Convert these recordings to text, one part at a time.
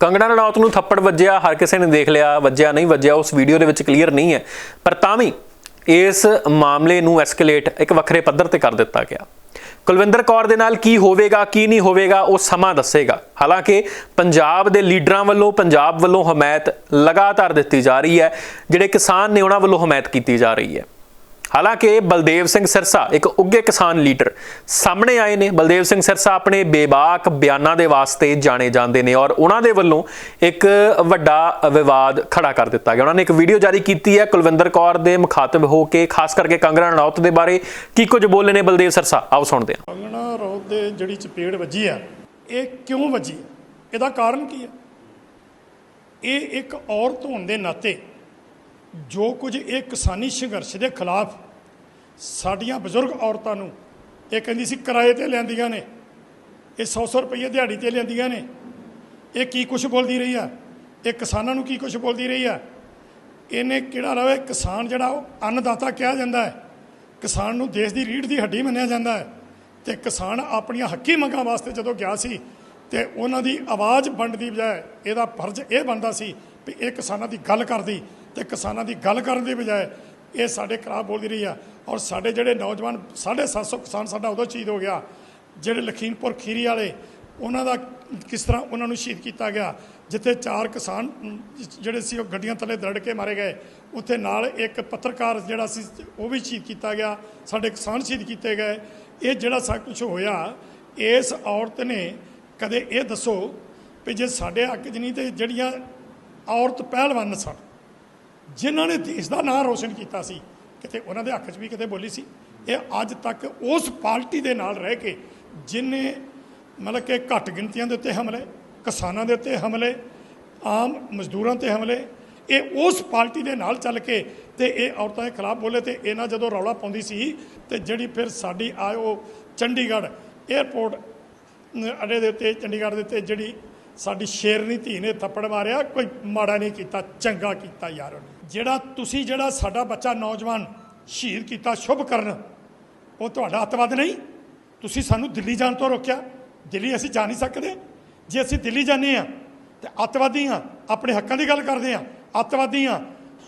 ਕੰਗਣਾ ਰਣੌਤ ਨੂੰ ਥੱਪੜ ਵੱਜਿਆ, ਹਰ ਕਿਸੇ ਨੇ ਦੇਖ ਲਿਆ, ਵੱਜਿਆ ਨਹੀਂ ਵੱਜਿਆ, ਉਸ ਵੀਡੀਓ ਦੇ ਵਿੱਚ ਕਲੀਅਰ ਨਹੀਂ ਹੈ। ਪਰ ਤਾਂ ਵੀ ਇਸ ਮਾਮਲੇ ਨੂੰ ਐਸਕੇਲੇਟ ਇੱਕ ਵੱਖਰੇ ਪੱਧਰ ਤੇ ਕਰ ਦਿੱਤਾ ਗਿਆ। ਕੁਲਵਿੰਦਰ ਕੌਰ ਦੇ ਨਾਲ ਕੀ ਹੋਵੇਗਾ, ਕੀ ਨਹੀਂ ਹੋਵੇਗਾ, ਉਹ ਸਮਾਂ ਦੱਸੇਗਾ। ਹਾਲਾਂਕਿ ਪੰਜਾਬ ਦੇ ਲੀਡਰਾਂ ਵੱਲੋਂ, ਪੰਜਾਬ ਵੱਲੋਂ ਹਮਾਇਤ ਲਗਾਤਾਰ ਦਿੱਤੀ ਜਾ ਰਹੀ ਹੈ, ਜਿਹੜੇ ਕਿਸਾਨ ਨੇ ਉਹਨਾਂ ਵੱਲੋਂ ਹਮਾਇਤ ਕੀਤੀ ਜਾ ਰਹੀ ਹੈ। ਹਾਲਾਂਕਿ ਬਲਦੇਵ ਸਿੰਘ ਸਿਰਸਾ ਇੱਕ ਉੱਗੇ ਕਿਸਾਨ ਲੀਡਰ ਸਾਹਮਣੇ ਆਏ ਨੇ। ਬਲਦੇਵ ਸਿੰਘ ਸਿਰਸਾ ਆਪਣੇ ਬੇਬਾਕ ਬਿਆਨਾਂ ਦੇ ਵਾਸਤੇ ਜਾਣੇ ਜਾਂਦੇ ਨੇ ਔਰ ਉਹਨਾਂ ਦੇ ਵੱਲੋਂ ਇੱਕ ਵੱਡਾ ਵਿਵਾਦ ਖੜਾ ਕਰ ਦਿੱਤਾ ਗਿਆ। ਉਹਨਾਂ ਨੇ ਇੱਕ ਵੀਡੀਓ ਜਾਰੀ ਕੀਤੀ ਹੈ ਕੁਲਵਿੰਦਰ ਕੌਰ ਦੇ ਮੁਖਾਤਬ ਹੋ ਕੇ, ਖਾਸ ਕਰਕੇ ਕੰਗਣਾ ਰਣੌਤ ਦੇ ਬਾਰੇ। ਕੀ ਕੁਝ ਬੋਲੇ ਨੇ ਬਲਦੇਵ ਸਿਰਸਾ? ਆਓ ਸੁਣਦੇ ਹਾਂ। ਕੰਗਣਾ ਰੌਤ ਦੇ ਜਿਹੜੀ ਚਪੇੜ ਵੱਜੀ ਆ, ਇਹ ਕਿਉਂ ਵੱਜੀ? ਇਹਦਾ ਕਾਰਨ ਕੀ ਹੈ ਇਹ ਇੱਕ ਔਰਤ ਹੋਣ ਦੇ ਨਾਤੇ ਜੋ ਕੁਝ ਇਹ ਕਿਸਾਨੀ ਸੰਘਰਸ਼ ਦੇ ਖਿਲਾਫ ਸਾਡੀਆਂ ਬਜ਼ੁਰਗ ਔਰਤਾਂ ਨੂੰ ਇਹ ਕਹਿੰਦੀ ਸੀ, ਕਿਰਾਏ ਤੇ ਲੈਂਦੀਆਂ ਨੇ, ਇਹ 100-100 ਰੁਪਏ ਦਿਹਾੜੀ ਤੇ ਲੈਂਦੀਆਂ ਨੇ, ਇਹ ਕੀ ਕੁਝ ਬੋਲਦੀ ਰਹੀ ਆ? ਇਹ ਕਿਸਾਨਾਂ ਨੂੰ ਕੀ ਕੁਝ ਬੋਲਦੀ ਰਹੀ ਆ? ਇਹਨੇ ਕਿਹੜਾ ਰਵੇ? ਕਿਸਾਨ ਜਿਹੜਾ ਉਹ ਅੰਨਦਾਤਾ ਕਿਹਾ ਜਾਂਦਾ ਹੈ। ਕਿਸਾਨ ਨੂੰ ਦੇਸ਼ ਦੀ ਰੀੜ੍ਹ ਦੀ ਹੱਡੀ ਮੰਨਿਆ ਜਾਂਦਾ ਹੈ। ਤੇ ਕਿਸਾਨ ਆਪਣੀਆਂ ਹੱਕੀ ਮੰਗਾਂ ਵਾਸਤੇ ਜਦੋਂ ਗਿਆ ਸੀ, ਤੇ ਉਹਨਾਂ ਦੀ ਆਵਾਜ਼ ਵੰਡ ਦੀ ਬਜਾਏ ਇਹਦਾ ਫਰਜ਼ ਇਹ ਬਣਦਾ ਸੀ ਵੀ ਇਹ ਕਿਸਾਨਾਂ ਦੀ ਗੱਲ ਕਰਦੀ ਤੇ ਕਿਸਾਨਾਂ ਦੀ ਗੱਲ ਕਰਨ ਦੀ ਬਜਾਏ ਇਹ ਸਾਡੇ ਖਰਾਬ ਬੋਲਦੀ ਰਹੀ ਆ। ਔਰ ਸਾਡੇ ਜਿਹੜੇ ਨੌਜਵਾਨ 750 ਕਿਸਾਨ ਸਾਡਾ ਉਦੋਂ ਸ਼ਹੀਦ ਹੋ ਗਿਆ, ਜਿਹੜੇ ਲਖੀਮਪੁਰ ਖੀਰੀ ਵਾਲੇ, ਉਹਨਾਂ ਦਾ ਕਿਸ ਤਰ੍ਹਾਂ ਉਹਨਾਂ ਨੂੰ ਸ਼ਹੀਦ ਕੀਤਾ ਗਿਆ, ਜਿੱਥੇ ਚਾਰ ਕਿਸਾਨ ਜਿਹੜੇ ਸੀ ਉਹ ਗੱਡੀਆਂ ਥੱਲੇ ਦਰੜ ਕੇ ਮਾਰੇ ਗਏ, ਉੱਥੇ ਨਾਲ ਇੱਕ ਪੱਤਰਕਾਰ ਜਿਹੜਾ ਸੀ, ਉਹ ਵੀ ਸ਼ਹੀਦ ਕੀਤਾ ਗਿਆ, ਸਾਡੇ ਕਿਸਾਨ ਸ਼ਹੀਦ ਕੀਤੇ ਗਏ। ਇਹ ਜਿਹੜਾ ਸਭ ਕੁਝ ਹੋਇਆ, ਇਸ ਔਰਤ ਨੇ ਕਦੇ ਇਹ ਦੱਸੋ ਵੀ ਜੇ ਸਾਡੇ ਹੱਕ 'ਚ ਨਹੀਂ ਤੇ ਜਿਹੜੀਆਂ ਔਰਤ ਪਹਿਲਵਾਨ ਸਨ ਜਿਨ੍ਹਾਂ ਨੇ ਦੇਸ਼ ਦਾ ਨਾਂ ਰੋਸ਼ਨ ਕੀਤਾ ਸੀ, ਕਿਤੇ ਉਹਨਾਂ ਦੇ ਹੱਕ 'ਚ ਵੀ ਕਿਤੇ ਬੋਲੀ ਸੀ, ਇਹ ਅੱਜ ਤੱਕ ਉਸ ਪਾਰਟੀ ਦੇ ਨਾਲ ਰਹਿ ਕੇ ਜਿਨੇ ਮਤਲਬ ਕਿ ਘੱਟ ਗਿਣਤੀਆਂ ਦੇ ਉੱਤੇ ਹਮਲੇ, ਕਿਸਾਨਾਂ ਦੇ ਉੱਤੇ ਹਮਲੇ, ਆਮ ਮਜ਼ਦੂਰਾਂ ਤੇ ਹਮਲੇ, ਇਹ ਉਸ ਪਾਰਟੀ ਦੇ ਨਾਲ ਚੱਲ ਕੇ ਤੇ ਇਹ ਔਰਤਾਂ ਦੇ ਖਿਲਾਫ ਬੋਲੇ ਤੇ ਇਹਨਾਂ ਜਦੋਂ ਰੌਲਾ ਪਾਉਂਦੀ ਸੀ ਤੇ ਜਿਹੜੀ ਫਿਰ ਸਾਡੀ ਆਇਓ ਚੰਡੀਗੜ੍ਹ 에ਅਰਪੋਰਟ ਅੱਡੇ ਦੇ ਉੱਤੇ, ਚੰਡੀਗੜ੍ਹ ਦੇ ਉੱਤੇ ਜਿਹੜੀ ਸਾਡੀ ਸ਼ੇਰਨੀ ਧੀ ਨੇ ਥੱਪੜ ਮਾਰਿਆ, ਕੋਈ ਮਾੜਾ ਨਹੀਂ ਕੀਤਾ, ਚੰਗਾ ਕੀਤਾ ਯਾਰ ਉਹਨੇ। ਜਿਹੜਾ ਤੁਸੀਂ ਜਿਹੜਾ ਸਾਡਾ ਬੱਚਾ ਨੌਜਵਾਨ ਸ਼ਹੀਦ ਕੀਤਾ ਸ਼ੁਭ ਕਰਨ, ਉਹ ਤੁਹਾਡਾ ਅੱਤਵਾਦ ਨਹੀਂ। ਤੁਸੀਂ ਸਾਨੂੰ ਦਿੱਲੀ ਜਾਣ ਤੋਂ ਰੋਕਿਆ। ਦਿੱਲੀ ਅਸੀਂ ਜਾ ਨਹੀਂ ਸਕਦੇ। ਜੇ ਅਸੀਂ ਦਿੱਲੀ ਜਾਂਦੇ ਆ ਤੇ ਅੱਤਵਾਦੀ ਆ ਆਪਣੇ ਹੱਕਾਂ ਦੀ ਗੱਲ ਕਰਦੇ ਆ ਅੱਤਵਾਦੀ ਆ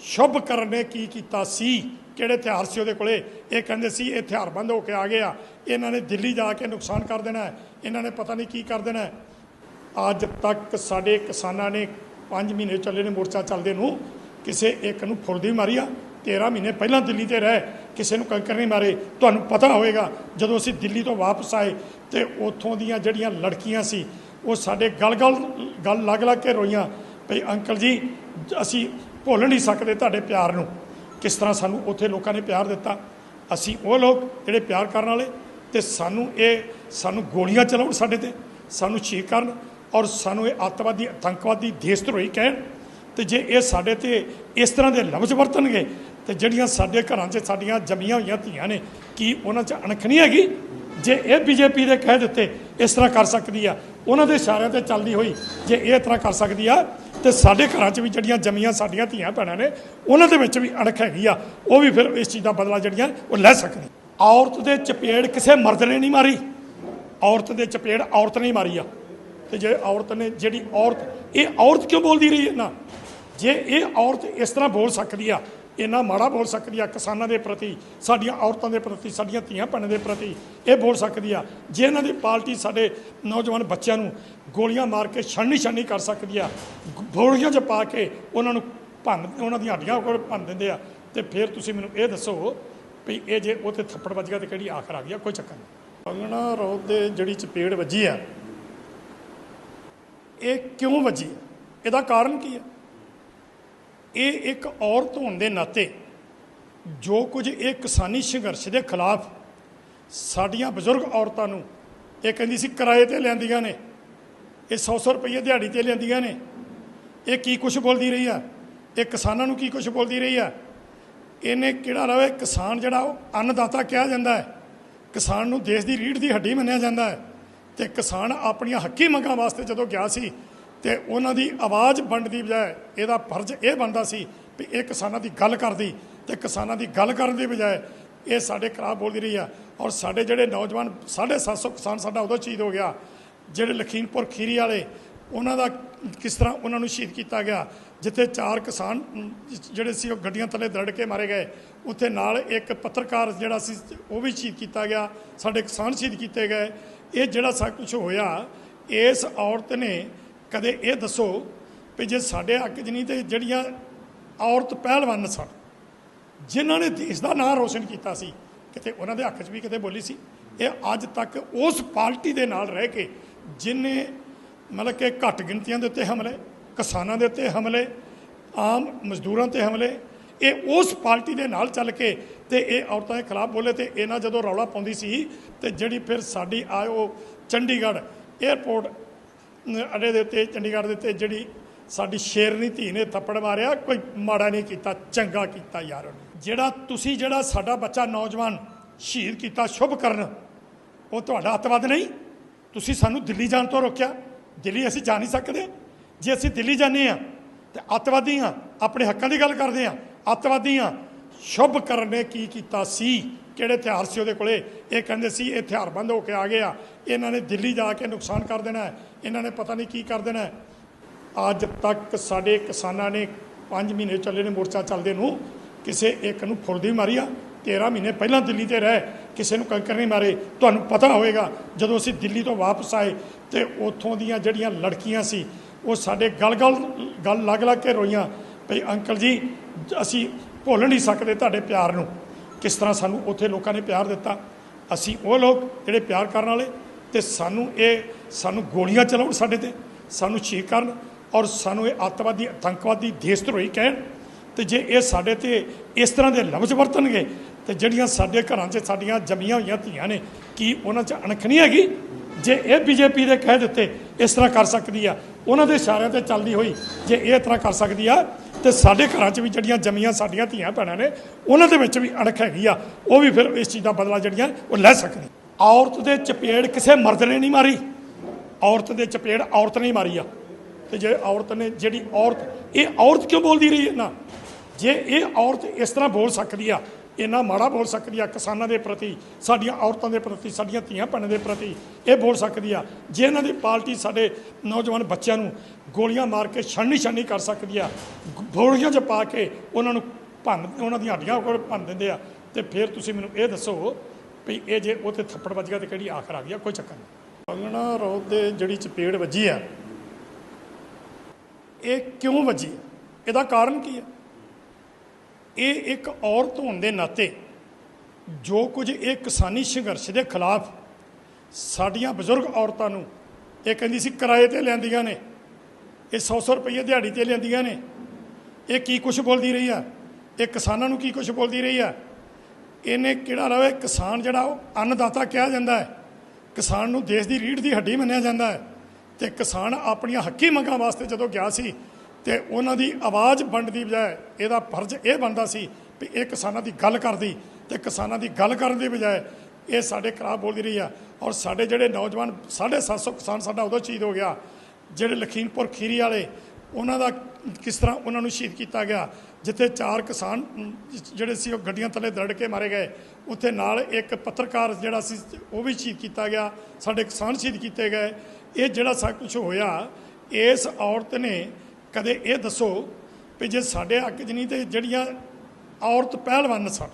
ਸ਼ੁਭ ਕਰਨ ਨੇ ਕੀ ਕੀਤਾ ਸੀ? ਕਿਹੜੇ ਹਥਿਆਰ ਸੀ ਉਹਦੇ ਕੋਲੇ? ਇਹ ਕਹਿੰਦੇ ਸੀ, ਇਹ ਹਥਿਆਰਬੰਦ ਹੋ ਕੇ ਆ ਗਏ ਆ ਇਹਨਾਂ ਨੇ ਦਿੱਲੀ ਜਾ ਕੇ ਨੁਕਸਾਨ ਕਰ ਦੇਣਾ ਹੈ। ਇਹਨਾਂ ਨੇ ਪਤਾ ਨਹੀਂ ਕੀ ਕਰ ਦੇਣਾ ਹੈ। ਅੱਜ ਤੱਕ ਸਾਡੇ ਕਿਸਾਨਾਂ ਨੇ 5 ਮਹੀਨੇ ਚੱਲੇ ਨੇ ਮੋਰਚਾ ਚੱਲਦੇ ਨੂੰ। ਕਿਸੇ ਇੱਕ ਨੂੰ ਫੁਰਦੀ ਮਾਰੀ ਆ 13 ਮਹੀਨੇ ਪਹਿਲਾਂ ਦਿੱਲੀ ਤੇ ਰਹਿ, ਕਿਸੇ ਨੂੰ ਕੰਕਰ ਨਹੀਂ ਮਾਰੇ, ਤੁਹਾਨੂੰ ਪਤਾ ਹੋਵੇਗਾ, ਜਦੋਂ ਅਸੀਂ ਦਿੱਲੀ ਤੋਂ ਵਾਪਸ ਆਏ ਤੇ ਉੱਥੋਂ ਦੀਆਂ ਜਿਹੜੀਆਂ ਲੜਕੀਆਂ ਸੀ, ਉਹ ਸਾਡੇ ਗਲ ਗਲ ਗੱਲ ਲੱਗ ਲੱਗ ਕੇ ਰੋਈਆਂ, ਭਈ ਅੰਕਲ ਜੀ, ਅਸੀਂ ਭੁੱਲ ਨਹੀਂ ਸਕਦੇ ਤੁਹਾਡੇ ਪਿਆਰ ਨੂੰ। ਕਿਸ ਤਰ੍ਹਾਂ ਸਾਨੂੰ ਉੱਥੇ ਲੋਕਾਂ ਨੇ ਪਿਆਰ ਦਿੱਤਾ? ਅਸੀਂ ਉਹ ਲੋਕ ਜਿਹੜੇ ਪਿਆਰ ਕਰਨ ਵਾਲੇ ਤੇ ਸਾਨੂੰ ਇਹ, ਸਾਨੂੰ ਗੋਲੀਆਂ ਚਲਾਉਣ ਸਾਡੇ ਤੇ, ਸਾਨੂੰ ਸ਼ਹੀਦ ਕਰਨ ਔਰ ਸਾਨੂੰ ਇਹ ਅੱਤਵਾਦੀ, ਆਤੰਕਵਾਦੀ ਦੇਸ਼ ਧਰੋਹੀ ਕਹਿਣ। ਤੇ ਜੇ ਇਹ ਸਾਡੇ ਤੇ ਇਸ ਤਰ੍ਹਾਂ ਦੇ ਲਫ਼ਜ਼ ਵਰਤਣਗੇ, ਤੇ ਜਿਹੜੀਆਂ ਸਾਡੇ ਘਰਾਂ 'ਚ ਸਾਡੀਆਂ ਜੰਮੀਆਂ ਹੋਈਆਂ ਧੀਆਂ ਨੇ, ਕੀ ਉਹਨਾਂ 'ਚ ਅਣਖ ਨਹੀਂ ਹੈਗੀ? ਜੇ ਇਹ ਬੀਜੇਪੀ ਦੇ ਕਹਿ ਦਿੱਤੇ, ਇਸ ਤਰ੍ਹਾਂ ਕਰ ਸਕਦੀ ਆ। ਉਹਨਾਂ ਦੇ ਇਸ਼ਾਰਿਆਂ ਤੇ ਚੱਲਦੀ ਹੋਈ ਜੇ ਇਹ ਤਰ੍ਹਾਂ ਕਰ ਸਕਦੀ ਆ, ਤੇ ਸਾਡੇ ਘਰਾਂ 'ਚ ਵੀ ਜਿਹੜੀਆਂ ਜੰਮੀਆਂ ਸਾਡੀਆਂ ਧੀਆਂ ਭੈਣਾਂ ਨੇ, ਉਹਨਾਂ ਦੇ ਵਿੱਚ ਵੀ ਅਣਖ ਹੈਗੀ ਆ। ਉਹ ਵੀ ਫਿਰ ਇਸ ਚੀਜ਼ ਦਾ ਬਦਲਾ ਜਿਹੜੀਆਂ, ਉਹ ਲੈ ਸਕਦੀ। ਔਰਤ ਦੇ ਚਪੇੜ ਕਿਸੇ ਮਰਦ ਨੇ ਨਹੀਂ ਮਾਰੀ। ਔਰਤ ਦੇ ਚਪੇੜ ਔਰਤ ਨੇ ਮਾਰੀ ਆ। ਤੇ ਜੇ ਔਰਤ ਨੇ, ਜਿਹੜੀ ਔਰਤ, ਇਹ ਔਰਤ ਕਿਉਂ ਬੋਲਦੀ ਰਹੀ ਹੈ ਨਾ? ਜੇ ਇਹ ਔਰਤ ਇਸ ਤਰ੍ਹਾਂ ਬੋਲ ਸਕਦੀ ਆ, ਇੰਨਾ ਮਾੜਾ ਬੋਲ ਸਕਦੀ ਆ ਕਿਸਾਨਾਂ ਦੇ ਪ੍ਰਤੀ, ਸਾਡੀਆਂ ਔਰਤਾਂ ਦੇ ਪ੍ਰਤੀ, ਸਾਡੀਆਂ ਧੀਆਂ ਭੈਣਾਂ ਦੇ ਪ੍ਰਤੀ ਇਹ ਬੋਲ ਸਕਦੀ ਆ, ਜੇ ਇਹਨਾਂ ਦੀ ਪਾਰਟੀ ਸਾਡੇ ਨੌਜਵਾਨ ਬੱਚਿਆਂ ਨੂੰ ਗੋਲੀਆਂ ਮਾਰ ਕੇ ਛਣਨੀ ਛਣਨੀ ਕਰ ਸਕਦੀ ਆ, ਗੋਲੀਆਂ 'ਚ ਪਾ ਕੇ ਉਹਨਾਂ ਨੂੰ ਭੰਨ, ਉਹਨਾਂ ਦੀਆਂ ਹੱਡੀਆਂ ਕੋਲ ਭੰਨ ਦਿੰਦੇ ਆ, ਤੇ ਫਿਰ ਤੁਸੀਂ ਮੈਨੂੰ ਇਹ ਦੱਸੋ ਵੀ ਇਹ ਜੇ ਉੱਥੇ ਥੱਪੜ ਵੱਜ ਗਿਆ ਤੇ ਕਿਹੜੀ ਆਖਰ ਆ ਗਈ ਆ, ਕੋਈ ਚੱਕਰ ਨਹੀਂ। ਕੰਗਣਾ ਰੌਤ ਦੇ ਜਿਹੜੀ ਚਪੇੜ ਵੱਜੀ ਆ, ਇਹ ਕਿਉਂ ਵੱਜੀ? ਇਹਦਾ ਕਾਰਨ ਕੀ ਹੈ ਇਹ ਇੱਕ ਔਰਤ ਹੋਣ ਦੇ ਨਾਤੇ ਜੋ ਕੁਝ ਇਹ ਕਿਸਾਨੀ ਸੰਘਰਸ਼ ਦੇ ਖਿਲਾਫ ਸਾਡੀਆਂ ਬਜ਼ੁਰਗ ਔਰਤਾਂ ਨੂੰ ਇਹ ਕਹਿੰਦੀ ਸੀ, ਕਿਰਾਏ ਤੇ ਲੈਂਦੀਆਂ ਨੇ, ਇਹ 100-100 ਰੁਪਏ ਦਿਹਾੜੀ ਤੇ ਲੈਂਦੀਆਂ ਨੇ, ਇਹ ਕੀ ਕੁਝ ਬੋਲਦੀ ਰਹੀ ਆ? ਇਹ ਕਿਸਾਨਾਂ ਨੂੰ ਕੀ ਕੁਝ ਬੋਲਦੀ ਰਹੀ ਆ? ਇਹਨੇ ਕਿਹੜਾ ਰਵੇ? ਕਿਸਾਨ ਜਿਹੜਾ ਉਹ ਅੰਨਦਾਤਾ ਕਿਹਾ ਜਾਂਦਾ ਹੈ। ਕਿਸਾਨ ਨੂੰ ਦੇਸ਼ ਦੀ ਰੀੜ ਦੀ ਹੱਡੀ ਮੰਨਿਆ ਜਾਂਦਾ ਹੈ ਤੇ ਕਿਸਾਨ ਆਪਣੀਆਂ ਹੱਕੀ ਮੰਗਾਂ ਵਾਸਤੇ ਜਦੋਂ ਗਿਆ ਸੀ ਤੇ ਉਹਨਾਂ ਦੀ ਆਵਾਜ਼ ਵੰਡ ਦੀ ਬਜਾਏ ਇਹਦਾ ਫਰਜ਼ ਇਹ ਬਣਦਾ ਸੀ ਵੀ ਇਹ ਕਿਸਾਨਾਂ ਦੀ ਗੱਲ ਕਰਦੀ ਤੇ ਕਿਸਾਨਾਂ ਦੀ ਗੱਲ ਕਰਨ ਦੀ ਬਜਾਏ ਇਹ ਸਾਡੇ ਖਰਾਬ ਬੋਲਦੀ ਰਹੀ ਆ। ਔਰ ਸਾਡੇ ਜਿਹੜੇ ਨੌਜਵਾਨ 750 ਕਿਸਾਨ ਸਾਡਾ ਉਦੋਂ ਸ਼ਹੀਦ ਹੋ ਗਿਆ, ਜਿਹੜੇ ਲਖੀਮਪੁਰ ਖੀਰੀ ਵਾਲੇ, ਉਹਨਾਂ ਦਾ ਕਿਸ ਤਰ੍ਹਾਂ ਉਹਨਾਂ ਨੂੰ ਸ਼ਹੀਦ ਕੀਤਾ ਗਿਆ, ਜਿੱਥੇ ਚਾਰ ਕਿਸਾਨ ਜਿਹੜੇ ਸੀ ਉਹ ਗੱਡੀਆਂ ਥੱਲੇ ਦਰੜ ਕੇ ਮਾਰੇ ਗਏ, ਉੱਥੇ ਨਾਲ ਇੱਕ ਪੱਤਰਕਾਰ ਜਿਹੜਾ ਸੀ, ਉਹ ਵੀ ਸ਼ਹੀਦ ਕੀਤਾ ਗਿਆ, ਸਾਡੇ ਕਿਸਾਨ ਸ਼ਹੀਦ ਕੀਤੇ ਗਏ। ਇਹ ਜਿਹੜਾ ਸਭ ਕੁਝ ਹੋਇਆ, ਇਸ ਔਰਤ ਨੇ ਕਦੇ ਇਹ ਦੱਸੋ ਵੀ ਜੇ ਸਾਡੇ ਹੱਕ 'ਚ ਨਹੀਂ ਤੇ ਜਿਹੜੀਆਂ ਔਰਤ ਪਹਿਲਵਾਨ ਸਨ, ਜਿਨ੍ਹਾਂ ਨੇ ਦੇਸ਼ ਦਾ ਨਾਂ ਰੋਸ਼ਨ ਕੀਤਾ ਸੀ, ਕਿਤੇ ਉਹਨਾਂ ਦੇ ਹੱਕ 'ਚ ਵੀ ਕਿਤੇ ਬੋਲੀ ਸੀ? ਇਹ ਅੱਜ ਤੱਕ ਉਸ ਪਾਰਟੀ ਦੇ ਨਾਲ ਰਹਿ ਕੇ ਜਿਨੇ ਮਤਲਬ ਕਿ ਘੱਟ ਗਿਣਤੀਆਂ ਦੇ ਉੱਤੇ ਹਮਲੇ, ਕਿਸਾਨਾਂ ਦੇ ਉੱਤੇ ਹਮਲੇ, ਆਮ ਮਜ਼ਦੂਰਾਂ ਤੇ ਹਮਲੇ, ਇਹ ਉਸ ਪਾਰਟੀ ਦੇ ਨਾਲ ਚੱਲ ਕੇ ਤੇ ਇਹ ਔਰਤਾਂ ਦੇ ਖਿਲਾਫ ਬੋਲੇ ਤੇ ਇਹਨਾਂ ਜਦੋਂ ਰੌਲਾ ਪਾਉਂਦੀ ਸੀ ਤੇ ਜਿਹੜੀ ਫਿਰ ਸਾਡੀ ਆਇਓ ਚੰਡੀਗੜ੍ਹ 에ਅਰਪੋਰਟ ਅੱਡੇ ਦੇ ਉੱਤੇ, ਚੰਡੀਗੜ੍ਹ ਦੇ ਉੱਤੇ ਜਿਹੜੀ ਸਾਡੀ ਸ਼ੇਰਨੀ ਧੀ ਨੇ ਥੱਪੜ ਮਾਰਿਆ, ਕੋਈ ਮਾੜਾ ਨਹੀਂ ਕੀਤਾ, ਚੰਗਾ ਕੀਤਾ ਯਾਰ ਉਹਨੇ। ਜਿਹੜਾ ਤੁਸੀਂ ਜਿਹੜਾ ਸਾਡਾ ਬੱਚਾ ਨੌਜਵਾਨ ਸ਼ਹੀਦ ਕੀਤਾ ਸ਼ੁਭ ਕਰਨ, ਉਹ ਤੁਹਾਡਾ ਅੱਤਵਾਦ ਨਹੀਂ। ਤੁਸੀਂ ਸਾਨੂੰ ਦਿੱਲੀ ਜਾਣ ਤੋਂ ਰੋਕਿਆ। ਦਿੱਲੀ ਅਸੀਂ ਜਾ ਨਹੀਂ ਸਕਦੇ। ਜੇ ਅਸੀਂ ਦਿੱਲੀ ਜਾਂਦੇ ਆ ਤੇ ਅੱਤਵਾਦੀ ਆ ਆਪਣੇ ਹੱਕਾਂ ਦੀ ਗੱਲ ਕਰਦੇ ਆ ਅੱਤਵਾਦੀ ਆ ਸ਼ੁਭ ਕਰਨ ਨੇ ਕੀ ਕੀਤਾ ਸੀ? ਕਿਹੜੇ ਹਥਿਆਰ ਸੀ ਉਹਦੇ ਕੋਲੇ? ਇਹ ਕਹਿੰਦੇ ਸੀ, ਇਹ ਹਥਿਆਰਬੰਦ ਹੋ ਕੇ ਆ ਗਏ ਆ ਇਹਨਾਂ ਨੇ ਦਿੱਲੀ ਜਾ ਕੇ ਨੁਕਸਾਨ ਕਰ ਦੇਣਾ ਹੈ। ਇਹਨਾਂ ਨੇ ਪਤਾ ਨਹੀਂ ਕੀ ਕਰ ਦੇਣਾ ਅੱਜ ਤੱਕ ਸਾਡੇ ਕਿਸਾਨਾਂ ਨੇ 5 ਮਹੀਨੇ ਚੱਲੇ ਨੇ ਮੋਰਚਾ ਚੱਲਦੇ ਨੂੰ। ਕਿਸੇ ਇੱਕ ਨੂੰ ਫੁਰਦੀ ਮਾਰੀ ਆ 13 ਮਹੀਨੇ ਪਹਿਲਾਂ ਦਿੱਲੀ ਤੇ ਰਹਿ, ਕਿਸੇ ਨੂੰ ਕੰਕਰ ਨਹੀਂ ਮਾਰੇ। ਤੁਹਾਨੂੰ ਪਤਾ ਹੋਵੇਗਾ, ਜਦੋਂ ਅਸੀਂ ਦਿੱਲੀ ਤੋਂ ਵਾਪਸ ਆਏ ਤੇ ਉੱਥੋਂ ਦੀਆਂ ਜਿਹੜੀਆਂ ਲੜਕੀਆਂ ਸੀ, ਉਹ ਸਾਡੇ ਗਲ-ਗਲ, ਗੱਲ ਲੱਗ-ਲੱਗ ਕੇ ਰੋਈਆਂ, ਭਈ ਅੰਕਲ ਜੀ, ਅਸੀਂ ਭੁੱਲ ਨਹੀਂ ਸਕਦੇ ਤੁਹਾਡੇ ਪਿਆਰ ਨੂੰ। ਕਿਸ ਤਰ੍ਹਾਂ ਸਾਨੂੰ ਉੱਥੇ ਲੋਕਾਂ ਨੇ ਪਿਆਰ ਦਿੱਤਾ? ਅਸੀਂ ਉਹ ਲੋਕ ਜਿਹੜੇ ਪਿਆਰ ਕਰਨ ਵਾਲੇ ਤੇ ਸਾਨੂੰ ਇਹ ਸਾਨੂੰ ਗੋਲੀਆਂ ਚਲਾਉਣ ਸਾਡੇ ਤੇ, ਸਾਨੂੰ ਸ਼ਹੀਦ ਕਰਨ ਔਰ ਸਾਨੂੰ ਇਹ ਅੱਤਵਾਦੀ ਆਤੰਕਵਾਦੀ ਦੇਸ਼ ਧਰੋਹੀ ਕਹਿਣ ਤੇ ਜੇ ਇਹ ਸਾਡੇ ਤੇ ਇਸ ਤਰ੍ਹਾਂ ਦੇ ਲਫ਼ਜ਼ ਵਰਤਣਗੇ ਤੇ ਜਿਹੜੀਆਂ ਸਾਡੇ ਘਰਾਂ 'ਚ ਸਾਡੀਆਂ ਜੰਮੀਆਂ ਹੋਈਆਂ ਧੀਆਂ ਨੇ, ਕੀ ਉਹਨਾਂ 'ਚ ਅਣਖ ਨਹੀਂ ਹੈਗੀ? ਜੇ ਇਹ ਬੀਜੇਪੀ ਦੇ ਕਹਿ ਦਿੱਤੇ, ਇਸ ਤਰ੍ਹਾਂ ਕਰ ਸਕਦੀ ਆ। ਉਹਨਾਂ ਦੇ ਇਸ਼ਾਰਿਆਂ ਤੇ ਚੱਲਦੀ ਹੋਈ ਜੇ ਇਹ ਤਰ੍ਹਾਂ ਕਰ ਸਕਦੀ ਆ, ਤੇ ਸਾਡੇ ਘਰਾਂ 'ਚ ਵੀ ਜਿਹੜੀਆਂ ਜੰਮੀਆਂ ਸਾਡੀਆਂ ਧੀਆਂ ਭੈਣਾਂ ਨੇ, ਉਹਨਾਂ ਦੇ ਵਿੱਚ ਵੀ ਅਣਖ ਹੈਗੀ ਆ। ਉਹ ਵੀ ਫਿਰ ਇਸ ਚੀਜ਼ ਦਾ ਬਦਲਾ ਜਿਹੜੀਆਂ ਉਹ ਲੈ ਸਕਦੀ। ਔਰਤ ਦੇ ਚਪੇੜ ਕਿਸੇ ਮਰਦ ਨੇ ਨਹੀਂ ਮਾਰੀ। ਔਰਤ ਦੇ ਚਪੇੜ ਔਰਤ ਨੇ ਮਾਰੀ ਆ। ਤੇ ਜੇ ਔਰਤ ਨੇ ਜਿਹੜੀ ਔਰਤ, ਇਹ ਔਰਤ ਕਿਉਂ ਬੋਲਦੀ ਰਹੀ ਹੈ ਨਾ? ਜੇ ਇਹ ਔਰਤ ਇਸ ਤਰ੍ਹਾਂ ਬੋਲ ਸਕਦੀ ਆ ਇੰਨਾ ਮਾੜਾ ਬੋਲ ਸਕਦੀ ਆ, ਕਿਸਾਨਾਂ ਦੇ ਪ੍ਰਤੀ, ਸਾਡੀਆਂ ਔਰਤਾਂ ਦੇ ਪ੍ਰਤੀ, ਸਾਡੀਆਂ ਧੀਆਂ ਭੈਣਾਂ ਦੇ ਪ੍ਰਤੀ ਇਹ ਬੋਲ ਸਕਦੀ ਆ, ਜੇ ਇਹਨਾਂ ਦੀ ਪਾਰਟੀ ਸਾਡੇ ਨੌਜਵਾਨ ਬੱਚਿਆਂ ਨੂੰ ਗੋਲੀਆਂ ਮਾਰ ਕੇ ਛਣਨੀ ਛਣਨੀ ਕਰ ਸਕਦੀ ਆ, ਗੋਲੀਆਂ 'ਚ ਪਾ ਕੇ ਉਹਨਾਂ ਨੂੰ ਭੰਨ, ਉਹਨਾਂ ਦੀਆਂ ਹੱਡੀਆਂ ਕੋਲ ਭੰਨ ਦਿੰਦੇ ਆ, ਤੇ ਫਿਰ ਤੁਸੀਂ ਮੈਨੂੰ ਇਹ ਦੱਸੋ ਵੀ ਇਹ ਜੇ ਉਹ ਤੇ ਥੱਪੜ ਵੱਜ ਗਿਆ ਤੇ ਕਿਹੜੀ ਆਖਰ ਆ ਗਈ ਆ, ਕੋਈ ਚੱਕਰ ਨਹੀਂ। ਕੰਗਣਾ ਰੌਤ ਦੇ ਜਿਹੜੀ ਚਪੇੜ ਵੱਜੀ ਆ, ਇਹ ਕਿਉਂ ਵੱਜੀ? ਇਹਦਾ ਕਾਰਨ ਕੀ ਹੈ ਇਹ ਇੱਕ ਔਰਤ ਹੋਣ ਦੇ ਨਾਤੇ ਜੋ ਕੁਝ ਇਹ ਕਿਸਾਨੀ ਸੰਘਰਸ਼ ਦੇ ਖਿਲਾਫ ਸਾਡੀਆਂ ਬਜ਼ੁਰਗ ਔਰਤਾਂ ਨੂੰ ਇਹ ਕਹਿੰਦੀ ਸੀ, ਕਿਰਾਏ ਤੇ ਲੈਂਦੀਆਂ ਨੇ, ਇਹ 100-100 ਰੁਪਏ ਦਿਹਾੜੀ ਤੇ ਲੈਂਦੀਆਂ ਨੇ, ਇਹ ਕੀ ਕੁਝ ਬੋਲਦੀ ਰਹੀ ਆ? ਇਹ ਕਿਸਾਨਾਂ ਨੂੰ ਕੀ ਕੁਝ ਬੋਲਦੀ ਰਹੀ ਆ? ਇਹਨੇ ਕਿਹੜਾ ਰਵੇ ਕਿਸਾਨ ਜਿਹੜਾ ਉਹ ਅੰਨਦਾਤਾ ਕਿਹਾ ਜਾਂਦਾ ਹੈ। ਕਿਸਾਨ ਨੂੰ ਦੇਸ਼ ਦੀ ਰੀੜ੍ਹ ਦੀ ਹੱਡੀ ਮੰਨਿਆ ਜਾਂਦਾ ਹੈ ਤੇ ਕਿਸਾਨ ਆਪਣੀਆਂ ਹੱਕੀ ਮੰਗਾਂ ਵਾਸਤੇ ਜਦੋਂ ਗਿਆ ਸੀ ਤੇ ਉਹਨਾਂ ਦੀ ਆਵਾਜ਼ ਵੰਡ ਦੀ ਬਜਾਏ ਇਹਦਾ ਫਰਜ਼ ਇਹ ਬਣਦਾ ਸੀ ਵੀ ਇਹ ਕਿਸਾਨਾਂ ਦੀ ਗੱਲ ਕਰਦੀ ਤੇ ਕਿਸਾਨਾਂ ਦੀ ਗੱਲ ਕਰਨ ਦੀ ਬਜਾਏ ਇਹ ਸਾਡੇ ਖਰਾਬ ਬੋਲਦੀ ਰਹੀ ਆ। ਔਰ ਸਾਡੇ ਜਿਹੜੇ ਨੌਜਵਾਨ 750 ਕਿਸਾਨ ਸਾਡਾ ਉਦੋਂ ਸ਼ਹੀਦ ਹੋ ਗਿਆ, ਜਿਹੜੇ ਲਖੀਮਪੁਰ ਖੀਰੀ ਵਾਲੇ, ਉਹਨਾਂ ਦਾ ਕਿਸ ਤਰ੍ਹਾਂ ਉਹਨਾਂ ਨੂੰ ਸ਼ਹੀਦ ਕੀਤਾ ਗਿਆ, ਜਿੱਥੇ ਚਾਰ ਕਿਸਾਨ, ਜਿਹੜੇ ਸੀ ਉਹ ਗੱਡੀਆਂ ਥੱਲੇ ਦੜ ਕੇ ਮਾਰੇ ਗਏ। ਉੱਥੇ ਨਾਲ ਇੱਕ ਪੱਤਰਕਾਰ ਜਿਹੜਾ ਸੀ, ਉਹ ਵੀ ਸ਼ਹੀਦ ਕੀਤਾ ਗਿਆ, ਸਾਡੇ ਕਿਸਾਨ ਸ਼ਹੀਦ ਕੀਤੇ ਗਏ। ਇਹ ਜਿਹੜਾ ਸਭ ਕੁਝ ਹੋਇਆ, ਇਸ ਔਰਤ ਨੇ ਕਦੇ ਇਹ ਦੱਸੋ ਵੀ ਜੇ ਸਾਡੇ ਹੱਕ 'ਚ ਨਹੀਂ ਤੇ ਜਿਹੜੀਆਂ ਔਰਤ ਪਹਿਲਵਾਨ ਸਨ,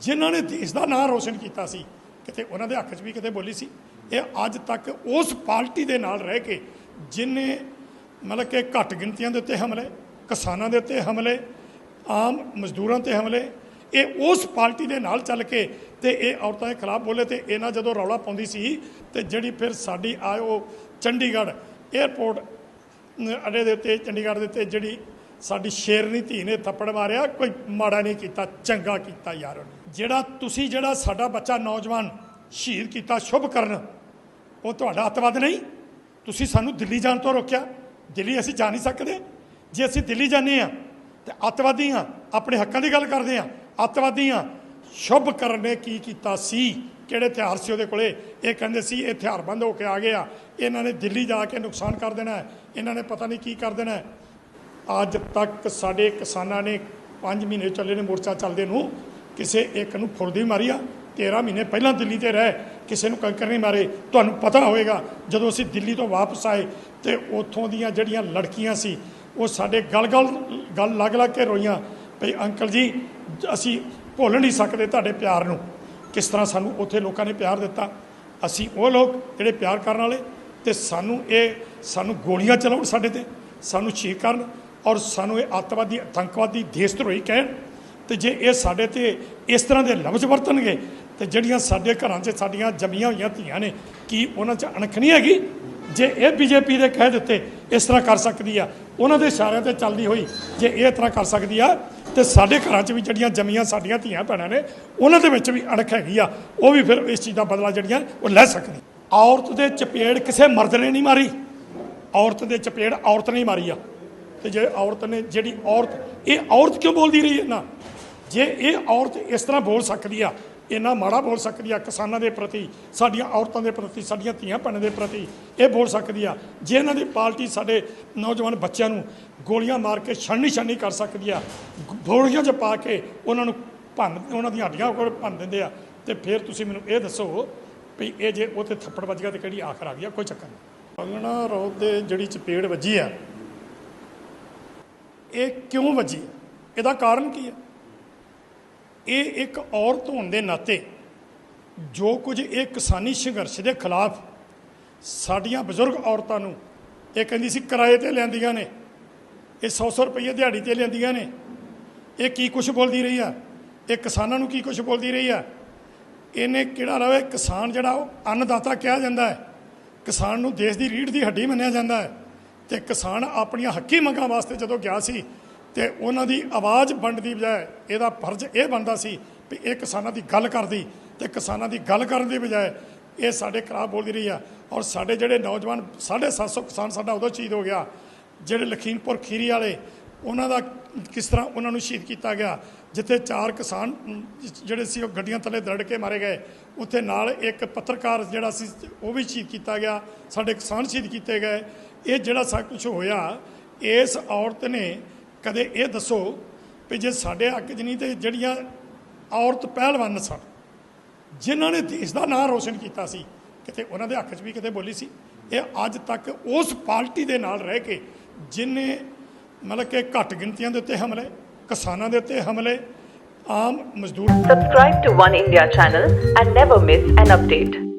ਜਿਨ੍ਹਾਂ ਨੇ ਦੇਸ਼ ਦਾ ਨਾਂ ਰੋਸ਼ਨ ਕੀਤਾ ਸੀ, ਕਿਤੇ ਉਹਨਾਂ ਦੇ ਹੱਕ 'ਚ ਵੀ ਕਿਤੇ ਬੋਲੀ ਸੀ। ਇਹ ਅੱਜ ਤੱਕ ਉਸ ਪਾਰਟੀ ਦੇ ਨਾਲ ਰਹਿ ਕੇ ਜਿਨੇ ਮਤਲਬ ਕਿ ਘੱਟ ਗਿਣਤੀਆਂ ਦੇ ਉੱਤੇ ਹਮਲੇ, ਕਿਸਾਨਾਂ ਦੇ ਉੱਤੇ ਹਮਲੇ, ਆਮ ਮਜ਼ਦੂਰਾਂ ਤੇ ਹਮਲੇ ਇਹ ਉਸ ਪਾਰਟੀ ਦੇ ਨਾਲ ਚੱਲ ਕੇ ਤੇ ਇਹ ਔਰਤਾਂ ਦੇ ਖਿਲਾਫ ਬੋਲੇ ਤੇ ਇਹਨਾਂ ਜਦੋਂ ਰੌਲਾ ਪਾਉਂਦੀ ਸੀ ਤੇ ਜਿਹੜੀ ਫਿਰ ਸਾਡੀ ਆਇਓ ਚੰਡੀਗੜ੍ਹ 에ਅਰਪੋਰਟ ਅੱਡੇ ਦੇ ਉੱਤੇ, ਚੰਡੀਗੜ੍ਹ ਦੇ ਉੱਤੇ ਜਿਹੜੀ ਸਾਡੀ ਸ਼ੇਰਨੀ ਧੀ ਨੇ ਥੱਪੜ ਮਾਰਿਆ, ਕੋਈ ਮਾੜਾ ਨਹੀਂ ਕੀਤਾ, ਚੰਗਾ ਕੀਤਾ ਯਾਰ ਜਿਹੜਾ ਤੁਸੀਂ ਜਿਹੜਾ ਸਾਡਾ ਬੱਚਾ ਨੌਜਵਾਨ ਸ਼ਹੀਦ ਕੀਤਾ ਸ਼ੁਭ ਕਰਨ, ਉਹ ਤੁਹਾਡਾ ਅੱਤਵਾਦ ਨਹੀਂ? ਤੁਸੀਂ ਸਾਨੂੰ ਦਿੱਲੀ ਜਾਣ ਤੋਂ ਰੋਕਿਆ? ਦਿੱਲੀ ਅਸੀਂ ਜਾ ਨਹੀਂ ਸਕਦੇ? ਜੇ ਅਸੀਂ ਦਿੱਲੀ ਜਾਂਦੇ ਆ ਤੇ ਅੱਤਵਾਦੀ ਆ ਆਪਣੇ ਹੱਕਾਂ ਦੀ ਗੱਲ ਕਰਦੇ ਆ ਅੱਤਵਾਦੀ ਸ਼ੁਭ ਕਰਨ ਨੇ ਕੀ ਕੀਤਾ ਸੀ? ਕਿਹੜੇ ਹਥਿਆਰ ਸੀ ਉਹਦੇ ਕੋਲੇ? ਇਹ ਕਹਿੰਦੇ ਸੀ, ਇਹ ਹਥਿਆਰਬੰਦ ਹੋ ਕੇ ਆ ਗਏ ਆ ਇਹਨਾਂ ਨੇ ਦਿੱਲੀ ਜਾ ਕੇ ਨੁਕਸਾਨ ਕਰ ਦੇਣਾ ਹੈ। ਇਹਨਾਂ ਨੇ ਪਤਾ ਨਹੀਂ ਕੀ ਕਰ ਦੇਣਾ ਹੈ। ਅੱਜ ਤੱਕ ਸਾਡੇ ਕਿਸਾਨਾਂ ਨੇ 5 ਮਹੀਨੇ ਚੱਲੇ ਨੇ ਮੋਰਚਾ ਚੱਲਦੇ ਨੂੰ। ਕਿਸੇ ਇੱਕ ਨੂੰ ਫੁਰਦੀ ਮਾਰੀ ਆ। 13 ਮਹੀਨੇ ਪਹਿਲਾਂ ਦਿੱਲੀ ਤੇ ਰਹਿ। ਕਿਸੇ ਨੂੰ ਕੰਕਰ ਨਹੀਂ ਮਾਰੇ। ਤੁਹਾਨੂੰ ਪਤਾ ਹੋਵੇਗਾ, ਜਦੋਂ ਅਸੀਂ ਦਿੱਲੀ ਤੋਂ ਵਾਪਸ ਆਏ ਤੇ ਉੱਥੋਂ ਦੀਆਂ ਜਿਹੜੀਆਂ ਲੜਕੀਆਂ ਸੀ, ਉਹ ਸਾਡੇ ਗਲ ਗਲ ਗੱਲ ਲੱਗ ਲੱਗ ਕੇ ਰੋਈਆਂ। ਭਈ ਅੰਕਲ ਜੀ, ਅਸੀਂ ਭੁੱਲ ਨਹੀਂ ਸਕਦੇ ਤੁਹਾਡੇ ਪਿਆਰ ਨੂੰ। ਕਿਸ ਤਰ੍ਹਾਂ ਸਾਨੂੰ ਉੱਥੇ ਲੋਕਾਂ ਨੇ ਪਿਆਰ ਦਿੱਤਾ। ਅਸੀਂ ਉਹ ਲੋਕ ਜਿਹੜੇ ਪਿਆਰ ਕਰਨ ਵਾਲੇ ਤੇ ਸਾਨੂੰ ਇਹ, ਸਾਨੂੰ ਗੋਲੀਆਂ ਚਲਾਉਣ ਸਾਡੇ ਤੇ, ਸਾਨੂੰ ਸ਼ਹੀਦ ਕਰਨ ਔਰ ਸਾਨੂੰ ਇਹ ਅੱਤਵਾਦੀ ਆਤੰਕਵਾਦੀ ਦੇਸ਼ ਧਰੋਹੀ ਕਹਿਣ। ਤੇ ਜੇ ਇਹ ਸਾਡੇ ਤੇ ਇਸ ਤਰ੍ਹਾਂ ਦੇ ਲਫ਼ਜ਼ ਵਰਤਣਗੇ, ਤੇ ਜਿਹੜੀਆਂ ਸਾਡੇ ਘਰਾਂ 'ਚ ਸਾਡੀਆਂ ਜੰਮੀਆਂ ਹੋਈਆਂ ਧੀਆਂ ਨੇ, ਕੀ ਉਹਨਾਂ 'ਚ ਅਣਖ ਨਹੀਂ ਹੈਗੀ? ਜੇ ਇਹ ਬੀਜੇਪੀ ਦੇ ਕਹਿ ਦਿੱਤੇ, ਇਸ ਤਰ੍ਹਾਂ ਕਰ ਸਕਦੀ ਆ। ਉਹਨਾਂ ਦੇ ਇਸ਼ਾਰਿਆਂ ਤੇ ਚੱਲਦੀ ਹੋਈ ਜੇ ਇਹ ਤਰ੍ਹਾਂ ਕਰ ਸਕਦੀ ਆ ਤੇ ਸਾਡੇ ਘਰਾਂ 'ਚ ਵੀ ਜਿਹੜੀਆਂ ਜੰਮੀਆਂ ਸਾਡੀਆਂ ਧੀਆਂ ਭੈਣਾਂ ਨੇ, ਉਹਨਾਂ ਦੇ ਵਿੱਚ ਵੀ ਅਣਖ ਹੈਗੀ ਆ। ਉਹ ਵੀ ਫਿਰ ਇਸ ਚੀਜ਼ ਦਾ ਬਦਲਾ ਜਿਹੜੀਆਂ ਉਹ ਲੈ ਸਕਦੀ। ਔਰਤ ਦੇ ਚਪੇੜ ਕਿਸੇ ਮਰਦ ਨੇ ਨਹੀਂ ਮਾਰੀ। ਔਰਤ ਦੇ ਚਪੇੜ ਔਰਤ ਨੇ ਹੀ ਮਾਰੀ ਆ। ਤੇ ਜੇ ਔਰਤ ਨੇ, ਜਿਹੜੀ ਔਰਤ, ਇਹ ਔਰਤ ਕਿਉਂ ਬੋਲਦੀ ਰਹੀ ਹੈ ਨਾ? ਜੇ ਇਹ ਔਰਤ ਇਸ ਤਰ੍ਹਾਂ ਬੋਲ ਸਕਦੀ ਆ ਇੰਨਾ ਮਾੜਾ ਬੋਲ ਸਕਦੀ ਆ ਕਿਸਾਨਾਂ ਦੇ ਪ੍ਰਤੀ, ਸਾਡੀਆਂ ਔਰਤਾਂ ਦੇ ਪ੍ਰਤੀ, ਸਾਡੀਆਂ ਧੀਆਂ ਭੈਣਾਂ ਦੇ ਪ੍ਰਤੀ, ਇਹ ਬੋਲ ਸਕਦੀ ਆ। ਜੇ ਇਹਨਾਂ ਦੀ ਪਾਰਟੀ ਸਾਡੇ ਨੌਜਵਾਨ ਬੱਚਿਆਂ ਨੂੰ ਗੋਲੀਆਂ ਮਾਰ ਕੇ ਛਣਨੀ ਛਣਨੀ ਕਰ ਸਕਦੀ ਆ ਗੋਲੀਆਂ 'ਚ ਪਾ ਕੇ ਉਹਨਾਂ ਨੂੰ ਭੰਨ, ਉਹਨਾਂ ਦੀਆਂ ਹੱਡੀਆਂ ਕੋਲ ਭੰਨ ਦਿੰਦੇ ਆ, ਤੇ ਫਿਰ ਤੁਸੀਂ ਮੈਨੂੰ ਇਹ ਦੱਸੋ ਵੀ ਇਹ ਜੇ ਉਹ ਤੇ ਥੱਪੜ ਵੱਜ ਗਿਆ ਤੇ ਕਿਹੜੀ ਆਖਰ ਆ ਗਈ ਆ, ਕੋਈ ਚੱਕਰ ਨਹੀਂ। ਕੰਗਣਾ ਰੌਤ ਦੇ ਜਿਹੜੀ ਚਪੇੜ ਵੱਜੀ ਆ, ਇਹ ਕਿਉਂ ਵੱਜੀ? ਇਹਦਾ ਕਾਰਨ ਕੀ ਹੈ ਇਹ ਇੱਕ ਔਰਤ ਹੋਣ ਦੇ ਨਾਤੇ ਜੋ ਕੁਝ ਇਹ ਕਿਸਾਨੀ ਸੰਘਰਸ਼ ਦੇ ਖਿਲਾਫ ਸਾਡੀਆਂ ਬਜ਼ੁਰਗ ਔਰਤਾਂ ਨੂੰ ਇਹ ਕਹਿੰਦੀ ਸੀ, ਕਿਰਾਏ ਤੇ ਲੈਂਦੀਆਂ ਨੇ, ਇਹ 100-100 ਰੁਪਏ ਦਿਹਾੜੀ ਤੇ ਲੈਂਦੀਆਂ ਨੇ, ਇਹ ਕੀ ਕੁਝ ਬੋਲਦੀ ਰਹੀ ਆ? ਇਹ ਕਿਸਾਨਾਂ ਨੂੰ ਕੀ ਕੁਝ ਬੋਲਦੀ ਰਹੀ ਆ? ਇਹਨੇ ਕਿਹੜਾ ਰਵੇ? ਕਿਸਾਨ ਜਿਹੜਾ ਉਹ ਅੰਨਦਾਤਾ ਕਿਹਾ ਜਾਂਦਾ ਹੈ। ਕਿਸਾਨ ਨੂੰ ਦੇਸ਼ ਦੀ ਰੀੜ ਦੀ ਹੱਡੀ ਮੰਨਿਆ ਜਾਂਦਾ ਹੈ। ਤੇ ਕਿਸਾਨ ਆਪਣੀਆਂ ਹੱਕੀ ਮੰਗਾਂ ਵਾਸਤੇ ਜਦੋਂ ਗਿਆ ਸੀ ਤੇ ਉਹਨਾਂ ਦੀ ਆਵਾਜ਼ ਵੰਡ ਦੀ ਬਜਾਏ ਇਹਦਾ ਫਰਜ਼ ਇਹ ਬਣਦਾ ਸੀ ਵੀ ਇਹ ਕਿਸਾਨਾਂ ਦੀ ਗੱਲ ਕਰਦੀ ਤੇ ਕਿਸਾਨਾਂ ਦੀ ਗੱਲ ਕਰਨ ਦੀ ਬਜਾਏ ਇਹ ਸਾਡੇ ਖਰਾਬ ਬੋਲਦੀ ਰਹੀ ਆ। ਔਰ ਸਾਡੇ ਜਿਹੜੇ ਨੌਜਵਾਨ 750 ਕਿਸਾਨ ਸਾਡਾ ਉਦੋਂ ਸ਼ਹੀਦ ਹੋ ਗਿਆ, ਜਿਹੜੇ ਲਖੀਮਪੁਰ ਖੀਰੀ ਵਾਲੇ, ਉਹਨਾਂ ਦਾ ਕਿਸ ਤਰ੍ਹਾਂ ਉਹਨਾਂ ਨੂੰ ਸ਼ਹੀਦ ਕੀਤਾ ਗਿਆ, ਜਿੱਥੇ ਚਾਰ ਕਿਸਾਨ ਜਿਹੜੇ ਸੀ ਉਹ ਗੱਡੀਆਂ ਥੱਲੇ ਦਰੜ ਕੇ ਮਾਰੇ ਗਏ, ਉੱਥੇ ਨਾਲ ਇੱਕ ਪੱਤਰਕਾਰ ਜਿਹੜਾ ਸੀ, ਉਹ ਵੀ ਸ਼ਹੀਦ ਕੀਤਾ ਗਿਆ, ਸਾਡੇ ਕਿਸਾਨ ਸ਼ਹੀਦ ਕੀਤੇ ਗਏ। ਇਹ ਜਿਹੜਾ ਸਭ ਕੁਝ ਹੋਇਆ, ਇਸ ਔਰਤ ਨੇ ਕਦੇ ਇਹ ਦੱਸੋ ਵੀ ਜੇ ਸਾਡੇ ਹੱਕ 'ਚ ਨਹੀਂ ਤੇ ਜਿਹੜੀਆਂ ਔਰਤ ਪਹਿਲਵਾਨ ਸਨ, ਜਿਨ੍ਹਾਂ ਨੇ ਦੇਸ਼ ਦਾ ਨਾਂ ਰੋਸ਼ਨ ਕੀਤਾ ਸੀ, ਕਿਤੇ ਉਹਨਾਂ ਦੇ ਹੱਕ 'ਚ ਵੀ ਕਿਤੇ ਬੋਲੀ ਸੀ ਇਹ ਅੱਜ ਤੱਕ ਉਸ ਪਾਰਟੀ ਦੇ ਨਾਲ ਰਹਿ ਕੇ ਜਿਨੇ ਮਤਲਬ ਕਿ ਘੱਟ ਗਿਣਤੀਆਂ ਦੇ ਉੱਤੇ ਹਮਲੇ, ਕਿਸਾਨਾਂ ਦੇ ਉੱਤੇ ਹਮਲੇ, ਆਮ ਮਜ਼ਦੂਰ Subscribe to One India channel and never miss an update.